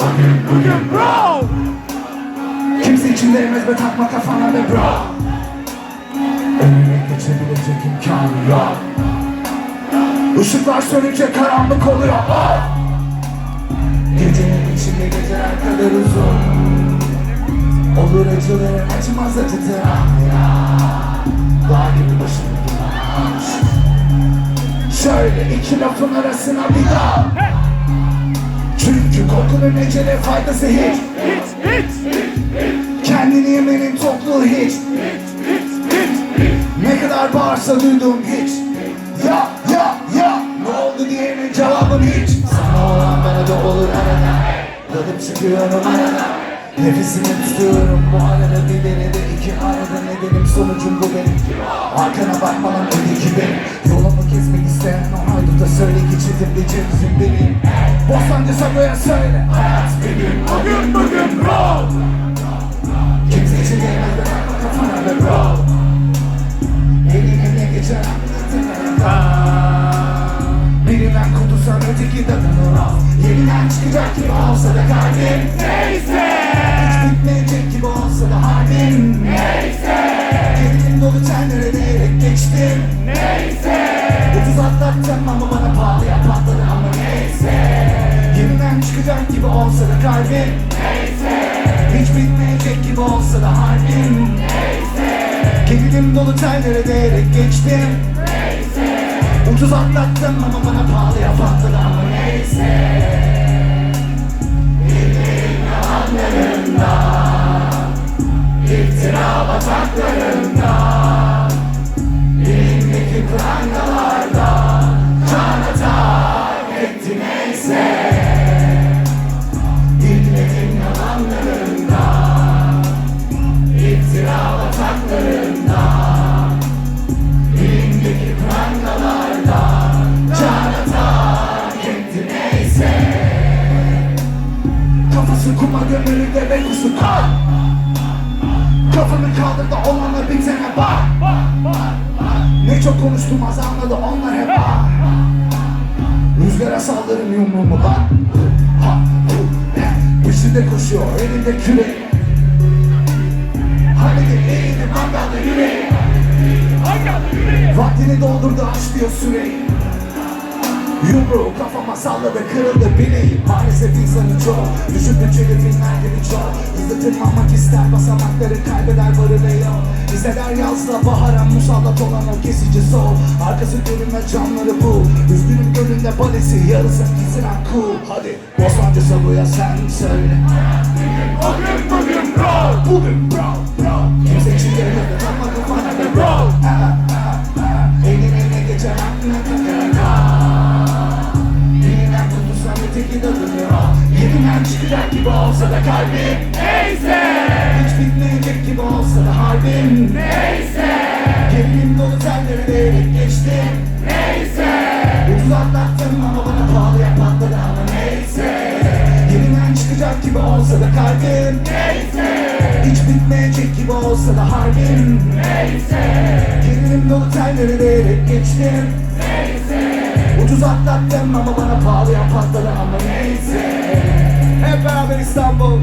bugün bugün bro Kimse içinde emez ve takma kafana be bro. Önüne geçebilecek imkanı yok. Işıklar sönünce karanlık oluyor. Oh! Gecenin içinde geceler uzun. Olur acıları acımaz acıtır Başını duvar Şöyle iki lafın arasına bir daha. Çünkü korkunun ecele faydası hiç. Kendini yemenin tokluğu hiç. Ne kadar bağırsa duydum hiç. Ya ya ya. Ne oldu diyenin cevabım hiç. Sana olan bana da olur arada. Dalıp çıkıyorum arada Nefesimi tutuyorum. Bu arada bir denede iki arada nedenim sonucum bu benim. Arkana bakmadan öndeki benim. Yolumu kesmek isteyen o hayduta söyle ki bir cevizim benim. Bostancı Sago'ya söyle. Hayat gün bugün bugün bro Kimse için değmez be bakma kafana be bro Atlattım ama bana pahalıya patladı ama neyse. Yeniden çıkacak gibi olsa da kalbim Neyse. Hiç bitmeyecek gibi olsa da harbim Neyse. Gerilim dolu tellere değerek geçtim Ucuz atlattım ama bana pahalıya patladı ama neyse Kafası kuma gömülü ve kusu kal Kafanı kaldır da olanla bitene bak Ne çok konuştum az anladı onlar hep bak Rüzgara saldırın yumruğumu bak. Ha. Peşinde koşuyor elinde küre. Halledin eğildi mangalda yüreği? Vaktini doldurdu aç diyor süreyi Yumruğu kafama salladı kırıldı bileğim Maalesef insanın çoğu Düşüp bütçeli filmler gibi çok Hızlı tırmanmak ister basamakları kaybeder varı ve yok Hisseder yazla bahara musallat olan o kesici soğuk Arkası görünme camları bu. Üzgünüm gönlünde balesi yarısı gizlen cool Hadi Bostancı Sago'ya sen söyle. Bugün bugün bro Bugün olsa da kalbim Neyse. Hiç bitmeyecek gibi olsa da harbim Neyse. Gerilim dolu tellere değerek geçtim Neyse. Ucuz atlattım ama bana pahalıya patladı ama neyse. Yeniden çıkacak gibi olsa da kalbim Neyse. Hiç bitmeyecek gibi olsa da harbim Neyse. Gerilim dolu tellere değerek geçtim Ucuz atlattım ama bana pahalıya patladı ama neyse ele está bom.